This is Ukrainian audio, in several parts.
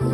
Оля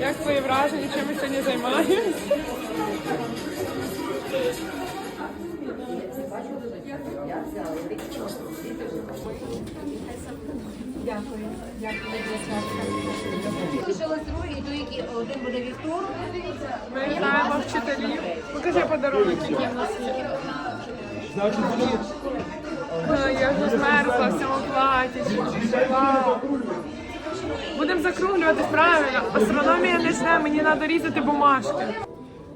як твої враження, чим ми сьогодні займаємося? Залишилось другі, то які один буде вівторок. Ми вітаємо вчителів. Покажи подарунок, який в нас є. Ой, Я вже змерзла в цьому платі. Вау. Будемо закруглюватись правильно. Астрономія не жде, мені треба різати бумажки.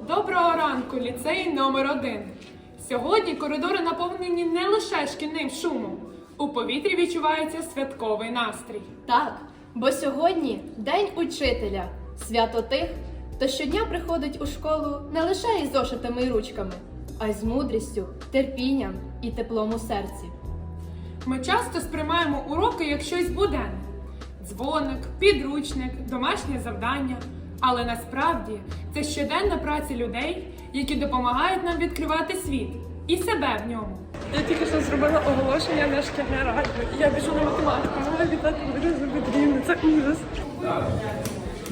Доброго ранку, ліцей номер один. Сьогодні коридори наповнені не лише шкільним шумом. У повітрі відчувається святковий настрій. Так, бо сьогодні День учителя, свято тих, хто щодня приходить у школу не лише із зошитами і ручками, а й з мудрістю, терпінням і теплом у серці. Ми часто сприймаємо уроки як щось буденне: дзвоник, підручник, домашнє завдання. Але насправді це щоденна праця людей, які допомагають нам відкривати світ і себе в ньому. Я тільки що зробила оголошення на шкільне радіо. Я біжу на математику, маю віддати Ларису Петрівну. Це ужас.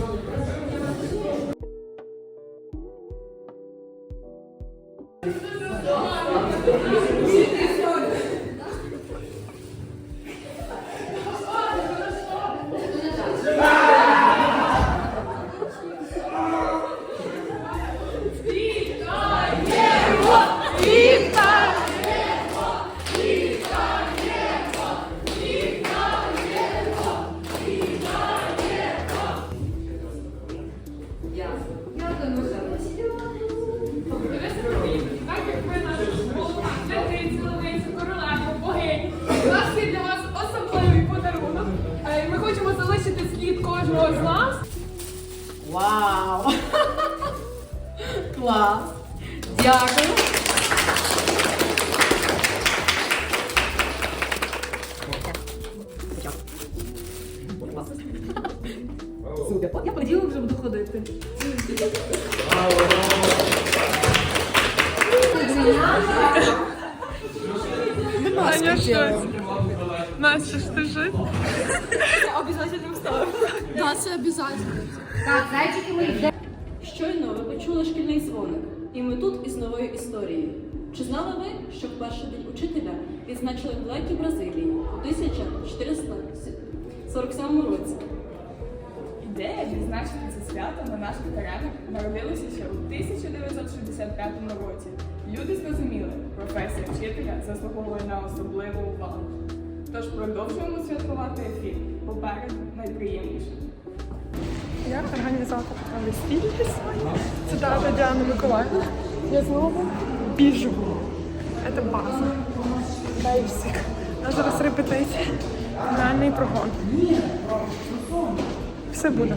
Так слід кожного з нас. Вау! Клас! Дякую! Супер. От я поділок вже буду ходити. Аня, що це? Настя, що ти жив? Так, зайчики мої. Щойно ви почули шкільний дзвоник, і ми тут із новою історією. Чи знали ви, що в перший день учителя відзначили в далекій Бразилії у 1447 році? Ідея відзначити це свято на наших теренах народилася ще у 1965 році. Люди зрозуміли, професія вчителя заслуговує на особливу увагу. Тож продовжуємо святкувати ефір. Попереду найприємніше. Я організатор весілля сьогодні. Це тата Діана Миколаївна. Я знову біжу. Це база. Бейсик. Нас зараз репетиція. Фінальний прогон. Все буде.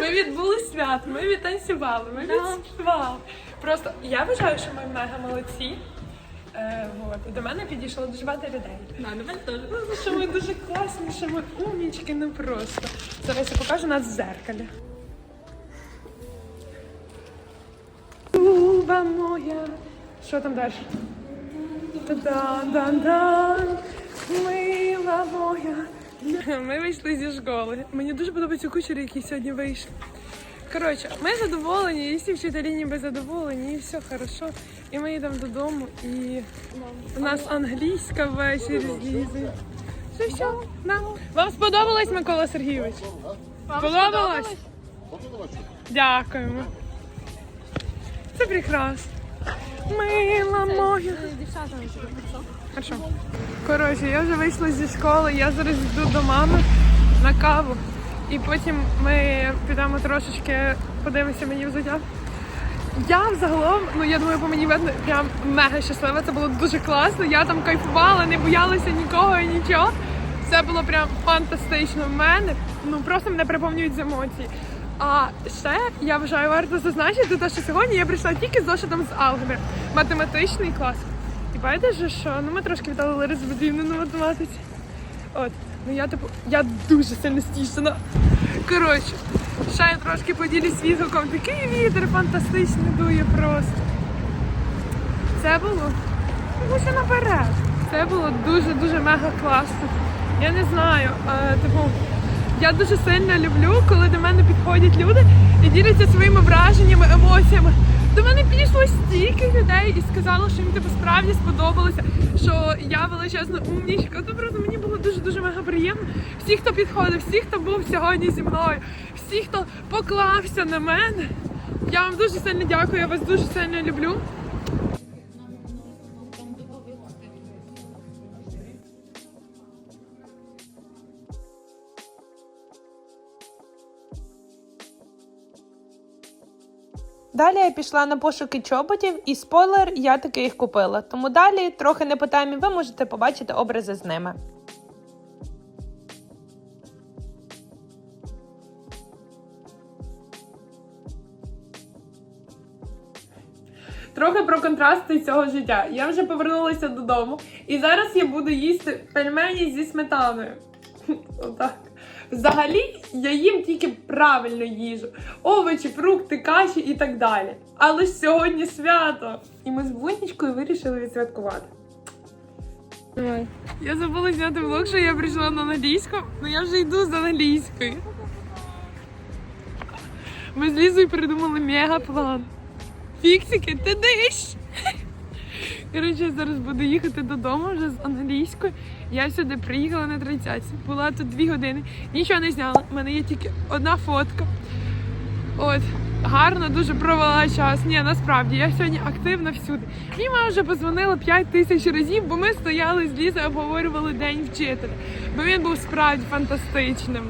Ми відбули свято, ми відтанцювали, ми відспівали. Просто я вважаю, що ми мега молодці. Е, от. До мене підійшло дуже багато людей. На, до мене теж. Ну, що ми дуже класні, що ми умнічки, ну просто. Зараз я покажу нас в зеркалі. Люба моя. Що там далі? Моя. Ми вийшли зі школи. Мені дуже подобаються кучери, які сьогодні вийшли. Коротше, ми задоволені, і всі вчителі ніби задоволені, і все хорошо. І ми йдемо додому, і у нас англійська ввечері з Лізою. Все, все, да. Вам сподобалось, Микола Сергійович? Сподобалось? Дякуємо. Це прекрасно. Мила моя. Хорошо. Коротше, я вже вийшла зі школи, я зараз йду до мами на каву. І потім ми підемо трошечки подивимося мені взуття. Я взагалом, ну я думаю, по мені видно, прям мега щаслива. Це було дуже класно. Я там кайфувала, не боялася нікого і нічого. Це було прям фантастично в мене. Ну просто мене переповнюють з емоцій. А ще я вважаю варто зазначити, те, що сьогодні я прийшла тільки з зошитом з алгебри. Математичний клас. І байдуже, що ну ми трошки віддали результативно на математиці. От, ну я типу, я дуже сильно стішена. Коротше, ще я трошки поділюсь відгуком. Такий вітер фантастичний дує просто. Це було ну, наперед. Це було дуже-дуже мега класно. Я не знаю, е, типу, я дуже сильно люблю, коли до мене підходять люди і діляться своїми враженнями, емоціями. До мене підійшло стільки людей і сказало, що їм тебе справді сподобалося, що я величезна умнічка. То просто мені було дуже дуже мега приємно. Всі, хто підходив, всі, хто був сьогодні зі мною, всі, хто поклався на мене. Я вам дуже сильно дякую, я вас дуже сильно люблю. Далі я пішла на пошуки чоботів, і спойлер, я таки їх купила. Тому далі, трохи не по темі, ви можете побачити образи з ними. Трохи про контрасти цього життя. Я вже повернулася додому, і зараз я буду їсти пельмені зі сметаною. Отак. Взагалі, я їм тільки правильну їжу: овочі, фрукти, каші і так далі. Але ж сьогодні свято. І ми з Бунічкою вирішили відсвяткувати. Давай. Я забула зняти влог, що я прийшла на англійську, але я вже йду з англійської. Ми з Лізою придумали мегаплан. Фіксики, ти диш. Коротше, я зараз буду їхати додому вже з англійською. Я сюди приїхала на 30. Була тут дві години. Нічого не зняла. У мене є тільки одна фотка. От, гарно дуже провела час. Ні, насправді я сьогодні активна всюди. І мама вже позвонила 5 тисяч разів, бо ми стояли з Лізою, обговорювали день вчителя. Бо він був справді фантастичним.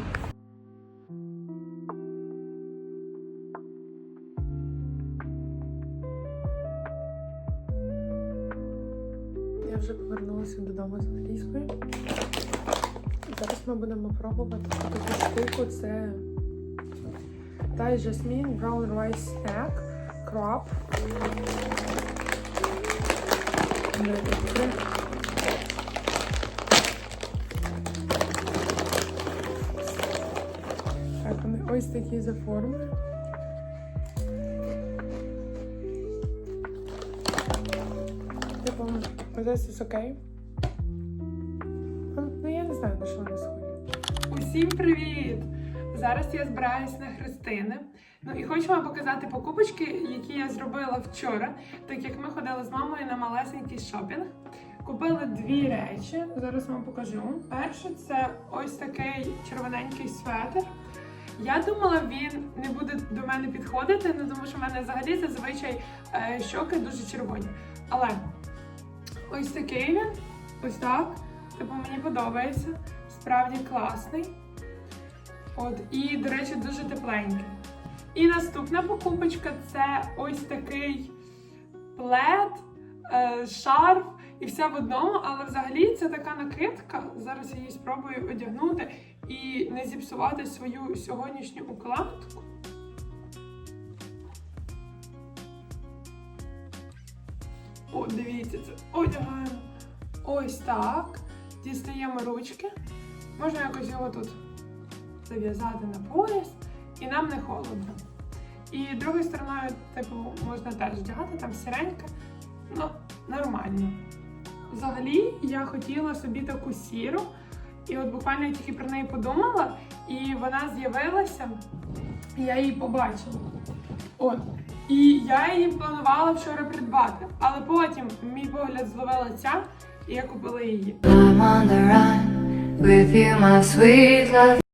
Вже повернулася додому з англійської. Зараз ми будемо пробувати таку штуку. Це Thai Jasmine Brown Rice Snack Crop. Так, вони ось такі за формою. This is okay. Ну, я не знаю, на що вони схожі. Усім привіт! Зараз я збираюсь на Христини. Ну і хочу вам показати покупочки, які я зробила вчора, так як ми ходили з мамою на малесенький шопінг. Купили дві речі. Зараз вам покажу. Перше це ось такий червоненький светр. Я думала, він не буде до мене підходити, ну тому що в мене взагалі зазвичай е, щоки дуже червоні. Але ось такий він, ось так. Типу мені подобається. Справді класний. От, і, до речі, дуже тепленький. І наступна покупочка це ось такий плед, е, шарф і все в одному, але взагалі це така накидка. Зараз я її спробую одягнути і не зіпсувати свою сьогоднішню укладку. О, дивіться, це одягаємо ось так. Дістаємо ручки. Можна якось його тут зав'язати на пояс, і нам не холодно. І другою стороною, типу, можна теж вдягати, там сіренька, ну, нормально. Взагалі, я хотіла собі таку сіру, і от буквально я тільки про неї подумала, і вона з'явилася, і я її побачила. От. І я її планувала вчора придбати, але потім мій погляд зловила ця, і я купила її. I'm on the run with you, my sweet love.